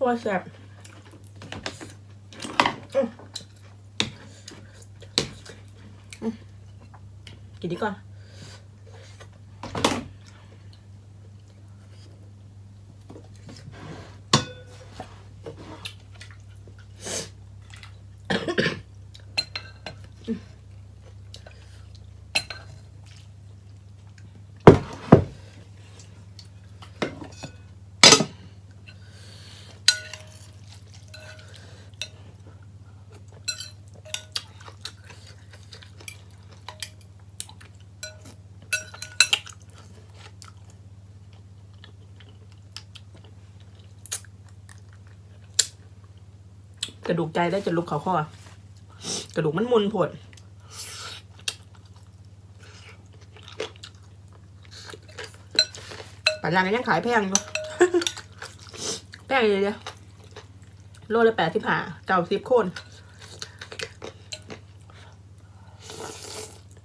ราะว่าแซ่บกินดีก่อน ดูกใจได้จะลุกเขาข้อกระดูกมันมุนผดปัจจุบันยังขายแพงอยู่แพงเลยเดียวโลละแปดสิบห้าเก้าสิบคน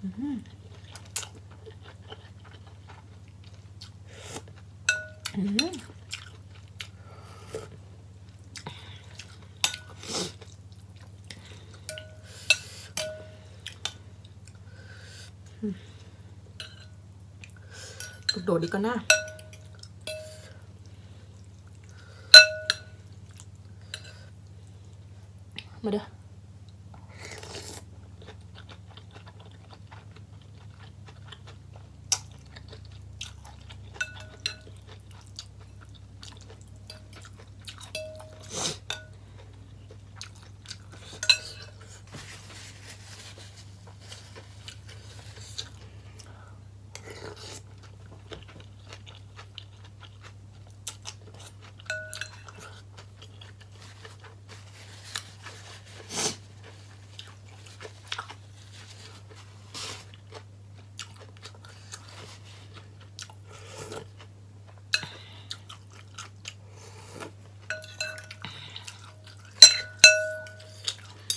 อื้อหืออื้อหือ กระโดดดีก็น่ามาเด้อ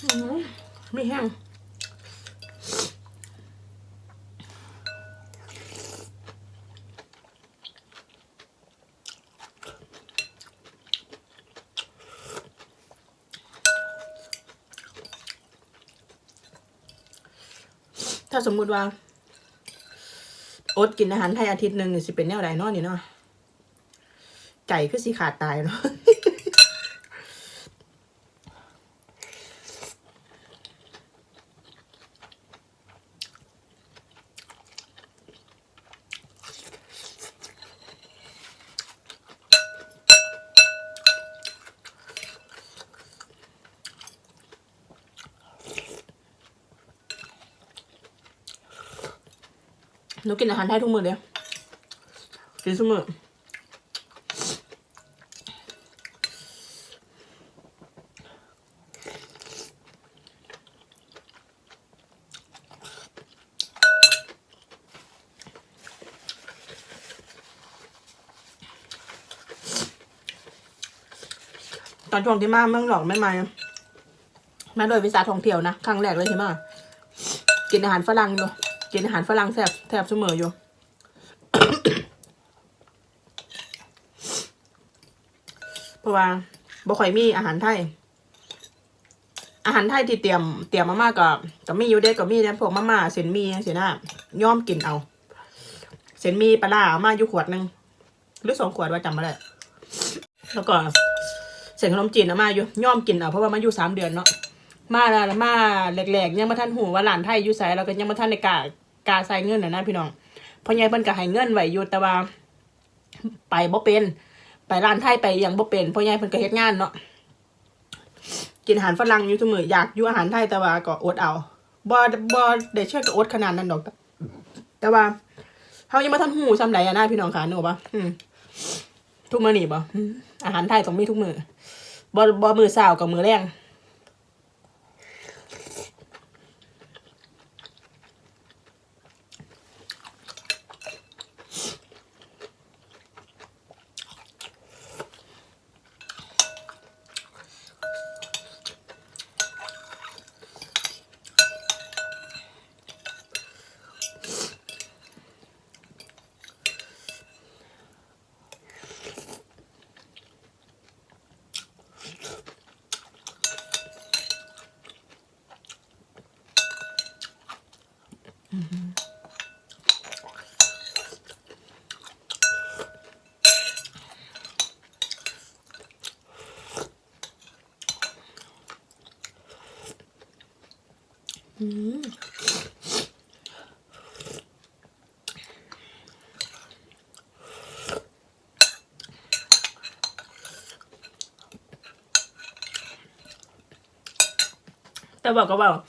อื้อหือไม่ แห้งถ้าสมมุติว่าอดกินอาหารไทยอาทิตย์หนึ่งนี่สิเป็นแนวใดเนาะนี่เนาะไก่คือสิขาดตายเนาะ นูกินอาหารไทยทุกมื้อเลยกินทุกมื้อตอนช่วงที่มาเมืองหลอกไม่มามาโดยวิสาท่องเที่ยวนะ ครั้งแรกเลยใช่ไหมกินอาหารฝรั่งอยู่ กินอาหารฝรั่งแซ่บแซ่บเสมออยู่ เพราะว่าบ่ค่อยมีอาหารไทย อาหารไทยที่เตรียมเตรียมมาม่ากับกับมีอยู่เด้ก็มีเนะพวกมาม่าเส้นมีเสียหน้าย่อมกินเอา เส้นมีปลาร้าเอามาอยู่ขวดหนึ่งหรือสองขวดว่าจำไม่ได้แล้วก็เส้นขนมจีนเอามาอยู่ย่อมกินเอาเพราะว่ามาอยู่สามเดือนเนาะ มาแล้วมาแหลกๆยังมาท่านหูว่าหลานไทยอยู่ใส่เราก็ยังมาท่านในกากาใส่เงินน่ะนะพี่น้องพ่อใหญ่เพิ่นก็ให้เงินไว้อยู่แต่ว่าไปบ่เป็น ไปร้านไทยไปยังบ่เป็นพ่อใหญ่เพิ่นก็เฮ็ดงานเนาะกินอาหารฝรั่งอยู่ทุกมื้ออยากอยู่อาหารไทยแต่ว่าก็อดเอาบ่บ่ได้เชื่อก็อดขนาดนั้นดอก แต่ว่าเฮายังมาท่านหูซ้ำใดอะนะพี่น้องค่ะนึกออกปะอืมทุกมื้อนี่บ่อืมอาหารไทยต้องมีทุกมื้อบ่บ่มื้อเช้ากับมื้อแรง 음. Tao bảo các bảo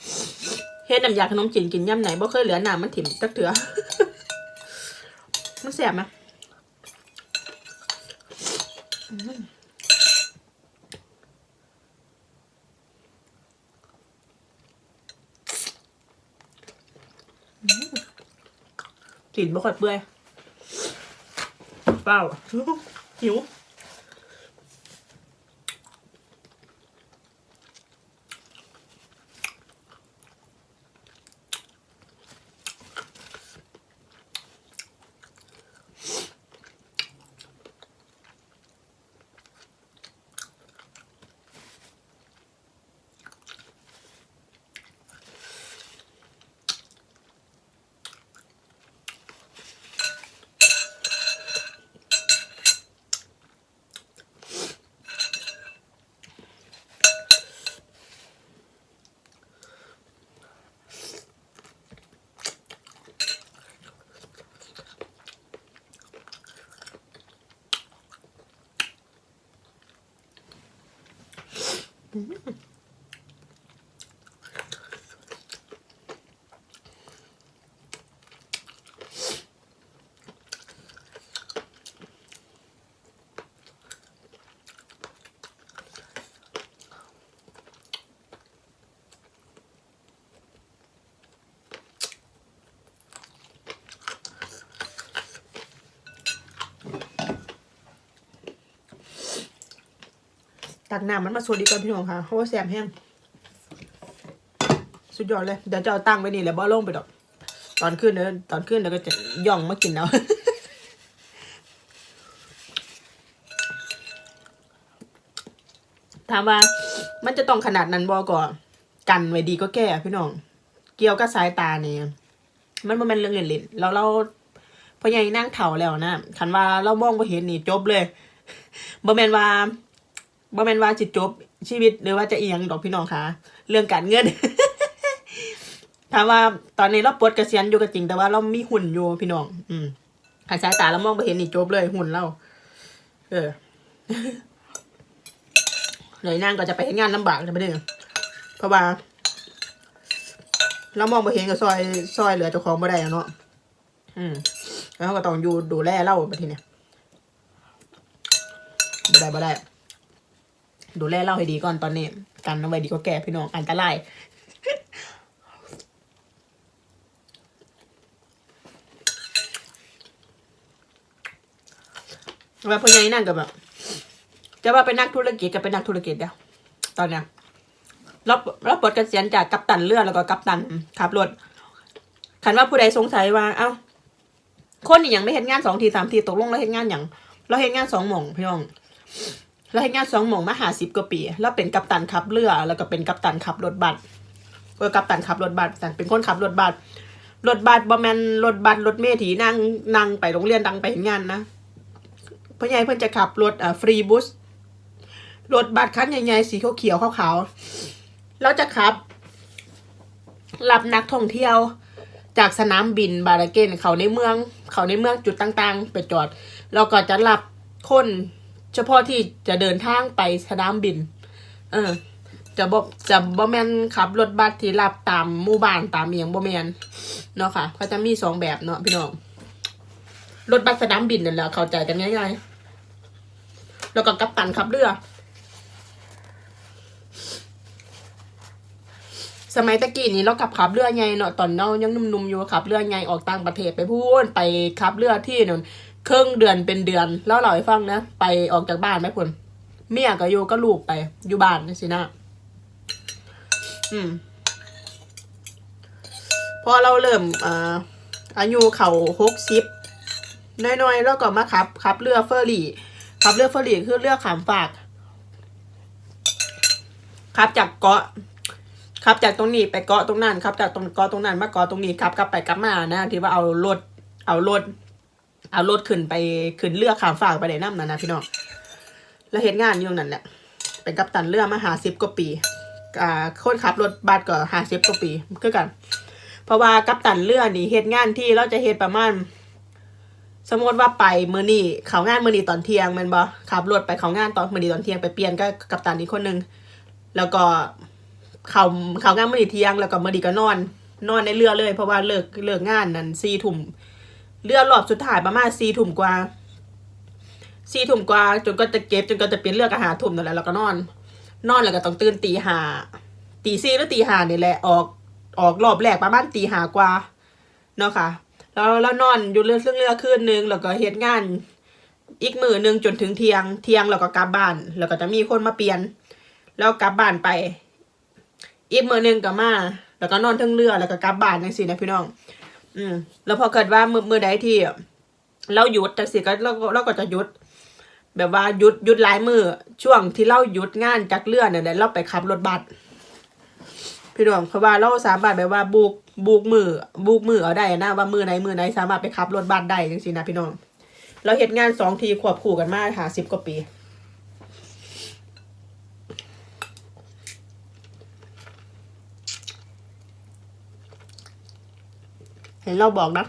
เฮ็ดน้ำยาขนมจีนกินย่ำไหนบ่เคยเหลือน้ำมันถิ่มตักเถือมันแสบไหมอืมจีนบ่ค่อยเปื่อยเปล่าหิว ん? ตักน้ำมันมาสดดีกว่าพี่น้องค่ะเพราะว่าแสบแห้งสุดยอดเลย เดี๋ยวจะเอาตั้งไว้นี่แหละบ่ลงไปดอก ตอนขึ้นเดี๋ยวตอนขึ้นเดี๋ยวก็จะย่องมากินเอาถามว่ามันจะต้องขนาดนั้นบอก่อนกันไว้ดีก็แก้พี่น้อง เกี่ยวกับสายตาเนี่ยมันบ่แมันเป็นเรื่องเล่นๆแล้วเราพอใหญ่นั่งเถาแล้วนะคันว่าเรามองไปเห็นนี่จบเลยบ่แมนว่า บ่แมนว่าจิตจบชีวิตหรือว่าจะเอียงดอกพี่น้องคะเรื่องการเงินถามว่าตอนนี้เราปลดเกษียณอยู่ก็จริง แต่ว่าเรามีหุ่นอยู่พี่น้อง อืมหันสายตาเรามองไปเห็นนี่จบเลยหุ่นเราเออเลยนั่งก็จะไปเฮ็ดงานลำบากจะไม่ได้เพราะว่าเรามองไปเห็นก็ซอยซอยเหลือเจ้าของบ่ได้เนาะอืมแล้วก็ต้องอยู่ดูแลเราไปทีเนี้ยบ่ได้บ่ได้ ดูแลเราให้ดีก่อนตอนนี้ กันเอาไว้ดีกว่าแก่พี่น้องอันตรายว่าพ่อใหญ่นั่นก็แบบจะว่าเป็นนักธุรกิจก็เป็นนักธุรกิจเดียวตอนเนี้ยราเราปลดเกษียณจากกัปตันเรือแล้วก็กัปตันขับรถคันว่าผู้ใดสงสัยว่า เอ้า คนนี่ยังไม่เห็นงานสองทีสามทีตกลงเราเห็นงานอย่างเราเห็นงานสองหม่องพี่น้อง เราเห็นงานสองหม่องมาหาสิบกว่าปีเราเป็นกัปตันขับเรือ แล้วก็เป็นกัปตันขับรถบัสเออกัปตันขับรถบัสแต่เป็นคนขับรถบัสรถบัสบอแมนรถบัสรถเมถีนั่งนั่งไปโรงเรียนดังไปเห็นงานนะพ่อใหญ่เพิ่อนจะขับรถอ่าฟรีบุสรถบัสคันใหญ่ๆสีเขียวๆขาวๆเราจะขับรับนักท่องเที่ยว จากสนามบินบาราเกนเขาในเมือง เขาในเมืองจุดต่างๆ ไปจอดเราก็จะรับคน เฉพาะที่จะเดินทางไปสนามบิน เออ จะบ่จะบ่แมนขับรถบัสที่รับตามหมู่บ้านตามเมียงบ่แมนเนาะค่ะก็จะมีสองแบบเนาะพี่น้องรถบัสสนามบินนั่นแหละเข้าใจกันง่ายๆแล้วก็กัปตันขับเรือ สมัยตะกี้นี้เราขับขับเรือไงเนาะตอนเรายังนุ่มๆอยู่ขับเรือไงออกต่างประเทศไปพูนไปขับเรือที่นู่น ครึ่งเดือนเป็นเดือน แล้วเราให้ฟังนะ ไปออกจากบ้านไหมคุณเมียก็อยู่ก็ลูกไป อยู่บ้านนี่สินะอืม พอเราเริ่มอ่าอายุเขาหกสิบน้อยๆ แล้วก็มาขับขับเรือเฟอร์รี่ขับเรือเฟอร์รี่คือเรือขามฝากขับจากเกาะขับจากตรงนี้ไปเกาะตรงนั้นขับจากตรงเกาะตรงนั้นมาเกาะตรงนี้ขับกลับไปกลับมานะที่ว่าเอารถเอารถ เอารถขึ้นไปขึ้นเรือขามฝากไปไหนน้ำนั่นนะพี่น้องแล้วเหตุงานอยู่ตรงนั้นแหละเป็นกัปตันเรือมาหาสิบกว่าปีอ่าคนขับรถบัสก็หาสิบกว่าปีคือกัน เพราะว่ากัปตันเรือนี่เหตุงานที่เราจะเหตุประมาณสมมติว่าไปมือนี่เขางานมือนี่ตอนเที่ยงมันบอขับรถไปเขางานตอนมือนี่ตอนเที่ยงไปเปลี่ยนก็กัปตันอีกคนนึงแล้วก็เขาเขางานมือนี่เที่ยงแล้วก็มือนี่ก็นอน นอนในเรือเลย เพราะว่าเลิกเลิกงานนั้นสี่ทุ่ม เรือรอบสุดท้ายประมาณสี่ทุ่มกว่าสี่ทุ่มกว่าจนก็จะเก็บจนก็จะเปลี่ยนเรือกอาหารทุ่มนั่นแหละแล้วก็นอน นอนแล้วก็ต้องตื่นตีห้าตีสี่หรือตีห้านี่แหละออกออกรอบแรกประมาณตีห้ากว่าเนาะค่ะ แล้วแล้วนอนอยู่เรือเรื่องเรือคืนนึงแล้วก็เฮ็ดงาน อีกมือหนึ่งจนถึงเที่ยง เที่ยงแล้วก็กลับบ้าน แล้วก็จะมีคนมาเปลี่ยน แล้วกลับบ้านไป อีกมือหนึ่งก็มาแล้วก็นอนทั้งเรือแล้วก็กลับบ้านจังซี่นะพี่น้อง อืม แล้วพอเกิดว่ามือมือใดที่เราหยุดจังซี่ก็เราก็เราก็จะหยุด แบบว่าหยุดหยุดหลายมือช่วงที่เราหยุดงานจากเรือนเนี่ยเราไปขับรถบัสพี่น้องเพราะว่าเราสามารถแบบว่าบุกบุกมือบุกมือเอาได้นะว่ามือไหนมือไหนสามารถไปขับรถบัสได้จริงๆนะพี่น้อง เราเหตุงานสองทีควบคู่กันมาหาสิบกว่าปี ห็นเราบอกนะ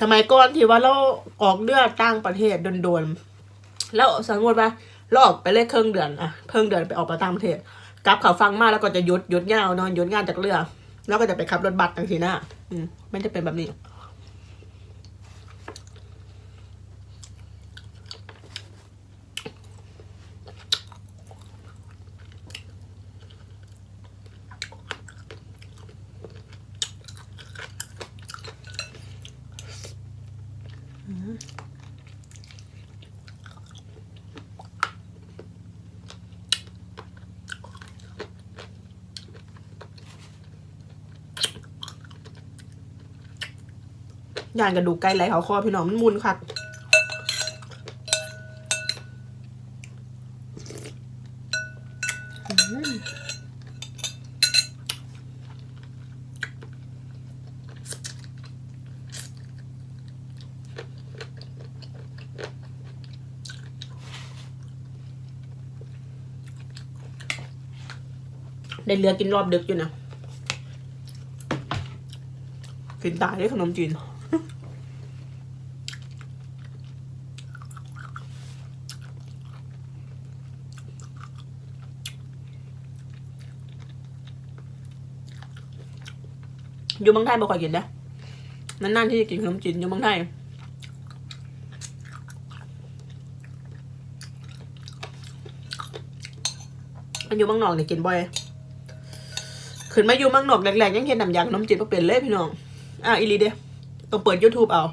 ทำไมก่อนที่ว่าเราออกเลือดต่างประเทศโดนๆแล้วสมมติว่าเราออกไปเลยครึ่งเดือนอะครึ่งเดือนไปออกไปต่างประเทศกลับเขาฟังมากแล้วก็จะยุดยุดงาเนอนยุดงานจากเรือ แล้วก็จะไปขับรถบัสต่างทีหน้าอืมไม่จะเป็นแบบนี้ ย่านกระดูกไก่ไหลเขาคอพี่น้องมันมุนคักได้เรือกินรอบดึกอยู่นะกินตายด้วยขนมจีน อยู่เมืองไทยบ่ค่อยกินนะนานๆที่จะกินขนมจีนอยู่เมืองไทยมันอยู่เมืองนอกเนี่ยกินบ่อยขึ้นมาอยู่เมืองนอกแรกๆยังเห็นน้ำยาขนมจีนบ่เป็นเลยพี่น้องอะอีลีเดียต้องเปิด YouTube เอา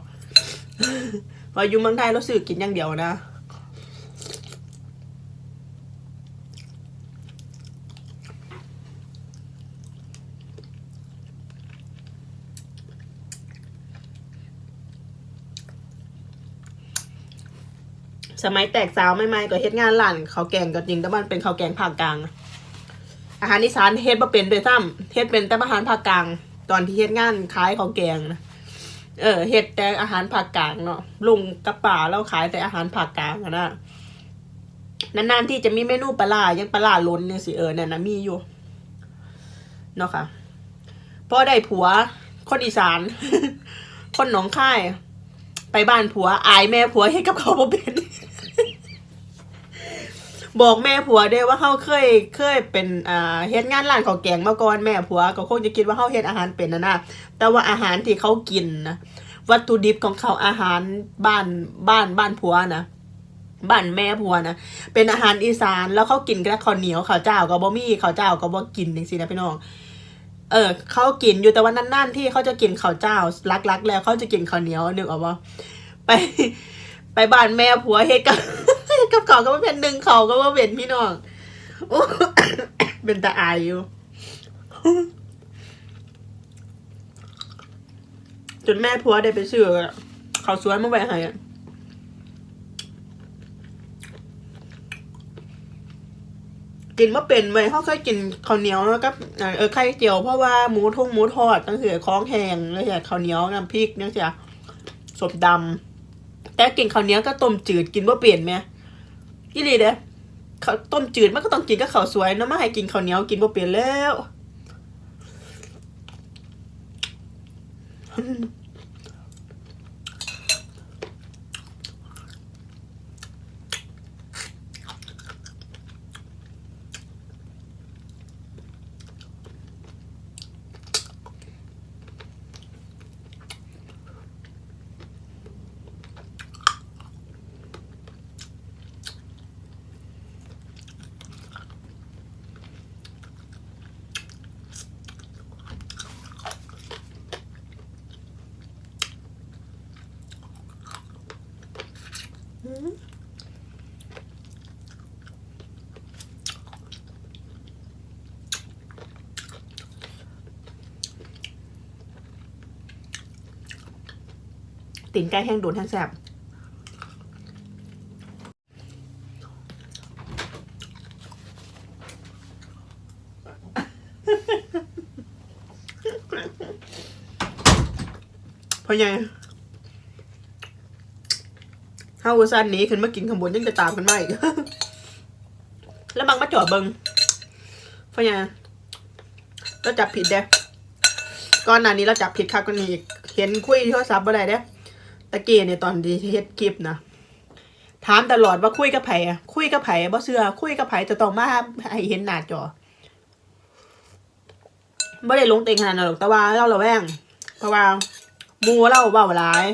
พออยู่เมืองไทยเราซื้อกินอย่างเดียวนะ สมัยแตกสาวใหม่ๆก็เฮ็ดงานร้านข้าวแกงก็จริงแต่มันเป็นข้าวแกงภาคกลาง อาหารอีสานเฮ็ดบ่เป็นโดวยซ้ำเฮ็ดเป็นแต่อาหารภาคกลาง ตอนที่เฮ็ดงานขายข้าวแกงนะเออเฮ็ดแต่อาหารภาคกลางเนาะลุงกับป่าเราขายแต่อาหารภาคกลางนะนานๆที่จะมีเมนูปลาร้ายังปลาร้าล้นเนี่ยสิเออนั่นนะมีอยู่เนาะค่ะพอได้ผัวคนอีสาน คนหนองคาย ไปบ้านผัว อายแม่ผัวให้กับเขาวบ่เป็น บอกแม่ผัวได้ว่าเขาเคยเคยเป็นอ่าเฮ็ดงานร้านข้าวแกงมาก่อนแม่ผัว ก็คงจะคิดว่าเขาเฮ็ดอาหารเป็นนะนะแต่ว่าอาหารที่เขากินนะวัตถุดิบของเขาอาหารบ้านบ้านบ้านผัวนะบ้านแม่ผัวนะเป็นอาหารอีสานแล้วเขากินกับข้าวเหนียวข้าวเจ้าก็บ่มีข้าวเจ้าก็บ่กินจังซี่นะพี่น้องเออเขากินอยู่แต่ว่านั่นๆที่เขาจะกินข้าวเจ้าลักๆแล้วเขาจะกินข้าวเหนียวนึกออกปะไปไปบ้านแม่ผัวเฮ็ดกับ กับเขาก็ไม่เป็นหนึ่งเขาก็ว่าเป็นพี่น้องโอ้เป็นตาอายอยู่จนแม่ผัวได้ไปซื้อเขาสวนมาไว้ให้กินมาเป็นไว้เขาเคยกินข้าวเหนียวแล้วก็เออไข่เจียวเพราะว่าหมูทุ่งหมูทอดตั้งแต่คล้องแหงแล้วจากข้าวเหนียวน้ำพริกเนั่นจ้ะสมดำแต่กินข้าวเหนียวก็ต้มจืดกินว่าเปลี่ยนไหม ยี่ลีเด้อข้าต้มจืดมันก็ต้องกินกับข้าวสวยเนาะมาให้กินข้าวเหนียวกินบ่เปลี่ยนแล้ว ตีนไก่แห้งโดนแห้งแสบพราะไงเฮาอุตส่าห์หนีขึ้นมากินขางบวนยังจะตามกันมาอีกแล้วบางมาจอดเบิงเพราะไงเราจับผิดเด้ก่อนหน้านี้เราจับผิดค่ะก็นี่อีกเห็นคุยโทรศัพท์บ่ได้เด้ ตะเกียเนี่ยตอนที่เฮ็ดคลิปนะถามตลอดว่าคุยกับไผอะคุยกับไผบ่เชื่อคุยกับไผจะต้องมาให้เห็นหน้าจอบ่ได้ลงเต็งขนาดนั้นหรอกแต่ว่าเราระแวงเพราะว่าหมูเราเว้าหลาย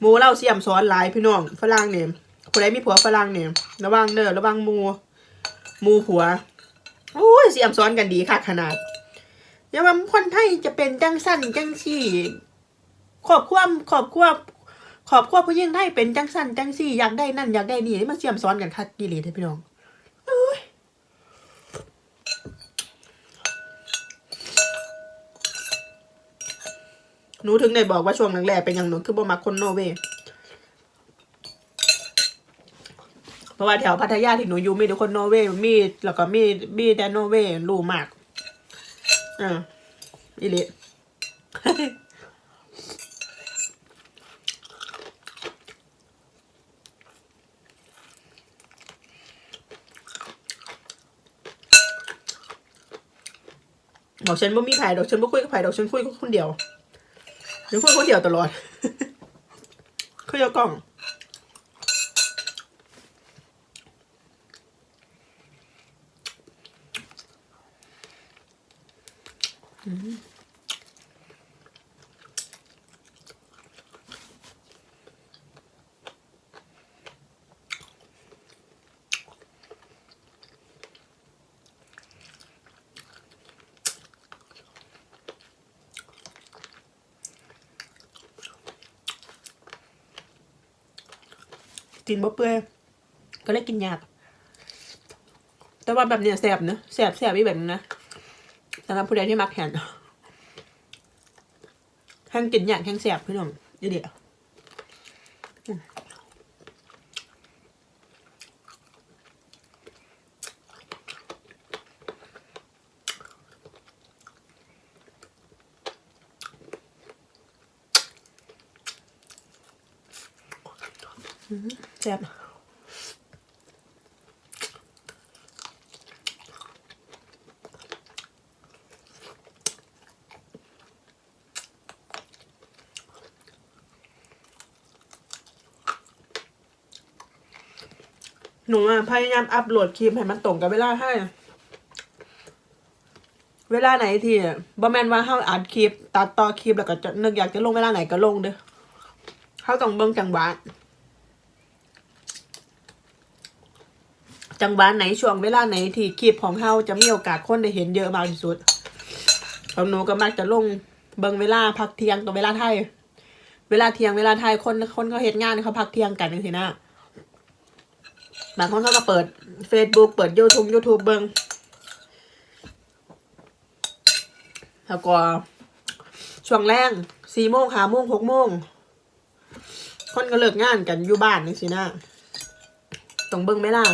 หมูเราเสียมซ้อนหลายพี่น้องฝรั่งเนี่ยผู้ใดมีผัวฝรั่งเนี่ยระวังเด้อระวังหมูหมูผัวโอ้ยเสียมซ้อนกันดีค่ะขนาดอย่าว่าคนไทยจะเป็นจังสั้นจังซี่ขอบควมขอบควบ ขอบควผู้ยิ่งได้เป็นจังสันจังสี่อยากได้นั่นอยากได้นี่มาเสียมซ้อนกันคักกิเลสให้พี่น้องเอ้ยหนูถึงได้บอกว่าช่วงแรกๆเป็นอย่างหนูคือบ่มักคนโนเวเพราะว่าแถวพัทยาที่หนูอยู่มีแต่คนโนเวมีแล้วก็มีมีแต่โนเวรู้มากอ่าอีเล บอกฉันว่ามีไผ่ดอกฉันไม่คุยกับไผ่ดอกฉันคุยกับคนเดียวฉันคุยคนเดียวตลอดคุยกับกล้อง กินบ่เปื่อยก็เลยกินยากแต่ว่าแบบเนี้ยแสบเนอะแสบแสบอีแบบนึงนะสำหรับผู้ใดที่มักแหนแห้งกินยากแห้งแสบพี่น้องเดี๋ยวเดี๋ยว แสบหนูพยายามอัพโหลดคลิปให้มันตรงกับเวลาให้ เวลาไหนที่บ่แมนว่าเฮาอัดคลิป ตัดต่อคลิปแล้วก็จะนึกอยากจะลงเวลาไหนก็ลงเด้อเฮาต้องเบิ่งจังหวะ จังหวะไหนช่วงเวลาไหนที่คลิปของเฮาจะมีโอกาสคนได้เห็นเยอะมากที่สุดของหนูก็มักจะลงเบิ่งเวลาพักเที่ยงกับเวลาไทย เวลาเที่ยงเวลาไทยคนคนเขาเฮ็ดงานเขาพักเที่ยงกันจังซี่นะบางคนเขาก็เปิด Facebook เปิด YouTube YouTube เบิงแล้วก็ช่วงแรงสี่โมงห้าโมงหกโมงคนก็เลิกงานกันอยู่บ้านนี่สินะต้องเบิ่งไหมล่ะ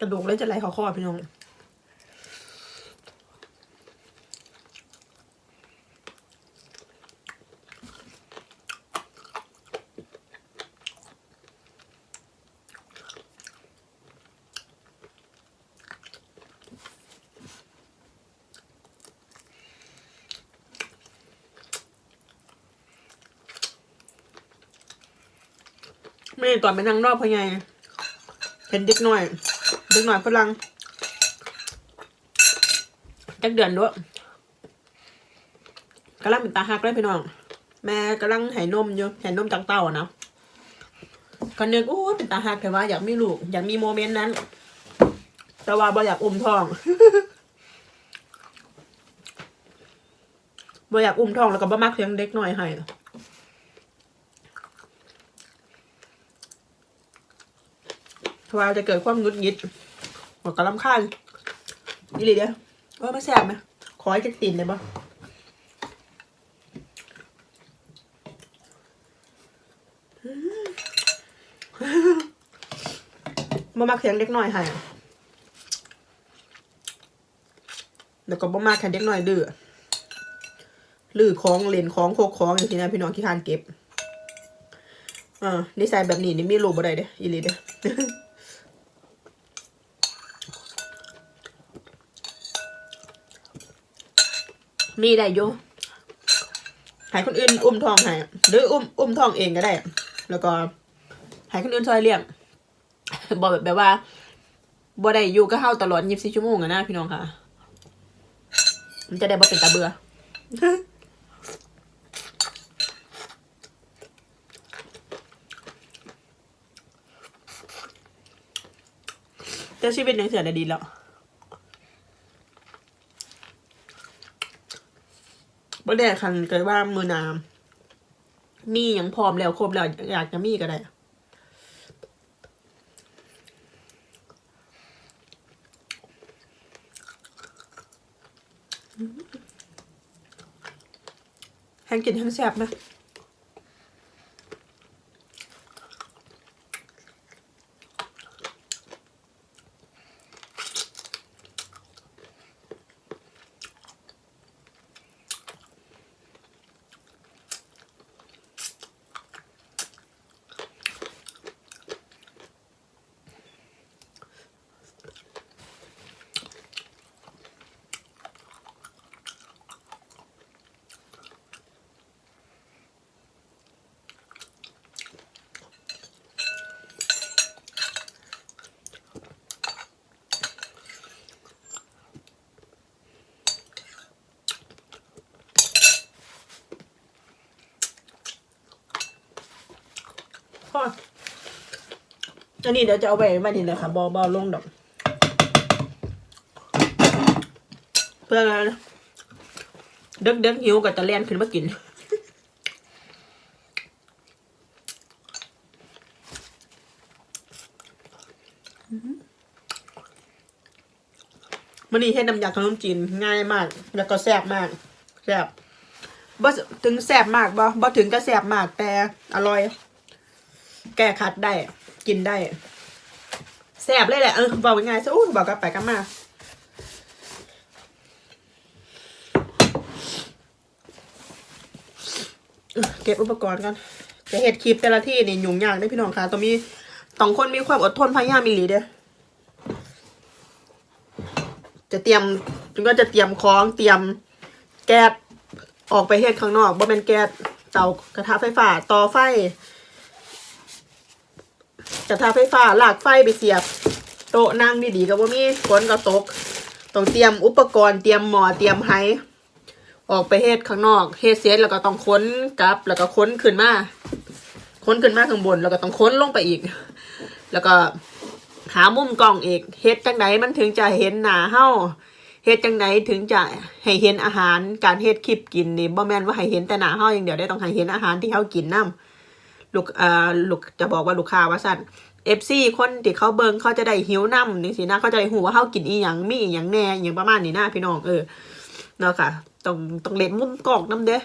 กระดูกเลยจะไหลขาคอพี่น้องไม่ตอนไปนั่งรอบพะไงเห็นเด็กหน่อย ด็กหน่อยฝรั่งจักเดือนด้วยกำลังเป็นตาหักเลยพี่น้อง แม่กำลังให้นมอยู่ให้นมจากเต้านะก็นึกโอ้เป็นตาหักแต่ว่าอยากมีลูก อยากมีโมเมนต์นั้น แต่ว่าบ่อยากอุ้มท้องบ่อยากอุ้มท้องแล้วก็บ่มักเลี้ยงเด็กหน่อยให้เพราว่าจะเกิดความงุดงิด หัวกระลำคาญนี่เลยเดียวเออมาแสบไหมขอให้จะตินเลยปะอืมบ่มักเสียงเด็กน้อยให้อะแล้วก็บ่มาแค่เด็กน้อยดื้อลือของเล่นของโคกของอย่างที่นะพี่น้องที่ทานเก็บอ่านิสัยแบบนี้นี่มีรูปบ่ได้เด้ออีหลีเด้อ มีได้อยู่ให้คนอื่นอุ้มทองให้หรืออุ้มอุ้มทองเองก็ได้ แล้วก็ให้คนอื่นช่วยเลี้ยงบอกแบบแบบว่าบ่ได้อยู่ก็เฮาตลอด24ชั่วโมงอะนะพี่น้องค่ะ มันจะได้บ่เป็นตาเบื่อแต่ชีวิตยังเสียได้ดีแล้ว บ่ได้คันเกิดว่ามือนามมีอย่างพร้อมแล้วครบแล้วอยากจะมีก็ได้แห้งกินแห้งแซ่บนะ อันนี้เดี๋ยวจะเอาไปไว้นี่เลยค่ะบอบอลงดอก เพื่อเด็กเด็กหิวก็จะเล่นขึ้นมากินมันนี่เฮ็ดน้ำยาขนมจีนง่ายมาก แล้วก็แซ่บมากแซ่บบ่ถึงแซ่บมากบ่บ่ถึงก็แซ่บมากแต่อร่อย แก้คัดได้ กินได้แซ่บเลยแหละเออบอกง่ายๆซะอู้บอกกันไปกันมาเก็บอุปกรณ์กันจะเห็ดคลิปแต่ละที่นี่ยุ่งยากได้พี่น้องค่ะต้องมีต้องคนมีความอดทนพยายามมีหลีเด้อจะเตรียมก็จะเตรียมของเตรียมแก๊สออกไปเฮ็ดข้างนอกบ่เป็นแก๊สเตากระทะไฟฟ้าต่อไฟ กระทะไฟฟ้าลากไฟไปเสียบ โต๊ะนั่งดีๆก็บ่มีฝนก็ตก ต้องเตรียมอุปกรณ์เตรียมหมอเตรียมไห้ออกไปเฮ็ดข้างนอกเฮ็ดเสร็จแล้วก็ต้องค้นกลับ แล้วก็ค้นขึ้นมาค้นขึ้นมาข้างบน แล้วก็ต้องค้นลงไปอีก แล้วก็หามุมกล้องอีกเฮ็ดจังไดมันถึงจะเห็นหนาเฮาเฮ็ดจังไดถึงจะให้เห็นอาหารการเฮ็ดคลิปกินนี่บ่แม่นว่าให้เห็นแต่หนาเฮาอย่างเดียวได้ต้องให้เห็นอาหารที่เฮากินนํ ลูกเอ่อลูกจะบอกว่าลูกค้าว่าสั่นเอฟซีคนที่เขาเบิงเขาจะได้หิวน้ำนี่สินะเขาจะได้หูว่าเขากินอีหยังมีอีหยังแน่อหย่างประมาณนี้นะพี่น้องเออเนาะค่ะต้องต้องเล่นมุมกล้องน้ำเด้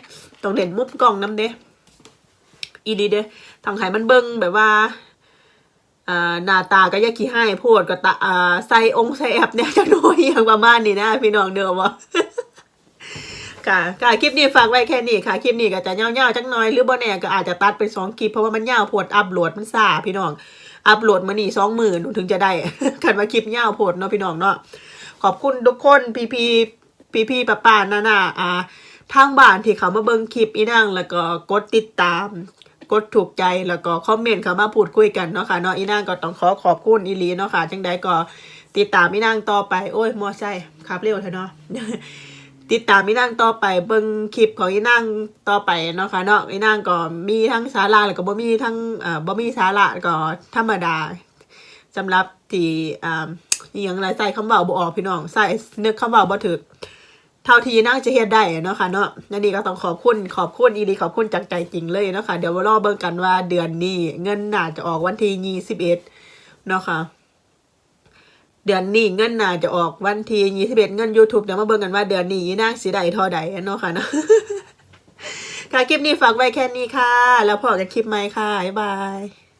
ต้องเล่นมุมกล้องน้ำเด้อีดีเด้ทางไห้มันเบิงแบบว่าอ่าหน้าตาก็ยาขี้ให้โพดก็ตะอ่าใส่องค์ใส่แอปเนี่ยจะน้อยอย่างประมาณนี้นะพี่น้องเด้อว่า ค่ะค่ะคลิปนี้ฝากไว้แค่นี้ค่ะ คลิปนี้ก็จะยาๆจักหน่อยหรือบ่แน่ก็อาจจะตัดเป็นสองคลิปเพราะว่ามันยาวโพดอัพโหลดมันซาพี่น้อง อัพโหลดมานี่สองหมื่นถึงจะได้คันว่าคลิปยาวโพดเนาะพี่น้องเนาะขอบคุณทุกคนพี่พี่พี่พี่ป้าป้านานาอ่าทางบ้านที่เขามาเบิ่งคลิปอีนั่งแล้วก็กดติดตาม กดถูกใจแล้วก็คอมเมนต์เข้ามาพูดคุยกันเนาะค่ะเนาะอีนางก็ต้องขอขอบคุณอีลีเนาะค่ะจังใดก็ติดตามอีนางต่อไปโอ้ยมอไซค์ขับเร็วเถอะเนาะ ติดตามอีนางต่อไปเบิ่งคลิปของอีนางต่อไปเนาะค่ะเนาะอีนางก็มีทั้งสาระแล้วก็บ่มีทั้งเอ่าบ่มีสาระก็ธรรมดาสำหรับที่อ่าอหยังไรใส่คำเว้าบ่ออกพี่น้องใส่นึกคำเว้าบ่ถึกเท่าที่นางจะเฮ็ดได้เนาะค่ะเนาะนั่นนี่ก็ต้องขอบคุณขอบคุณอีดีขอบคุณจากใจจริงเลยเนาะค่ะเดี๋ยวรอเบิ่งกันว่าเดือนนี้เงินน่าจะออกวันที่ยี่สิบเอ็ดเนาะค่ะ เดือนนี้เงินน่าจะออกวันที่ยี่สิบเอ็ดเงิน YouTube เดี๋ยวมาเบิ่งกันว่าเดือนนี้นางสิได้เท่าใดเนาะค่ะเนาะค่ะคลิปนี้ฝากไว้แค่นี้ค่ะ แล้วพอกันคลิปใหม่ค่ะ บ๊ายบาย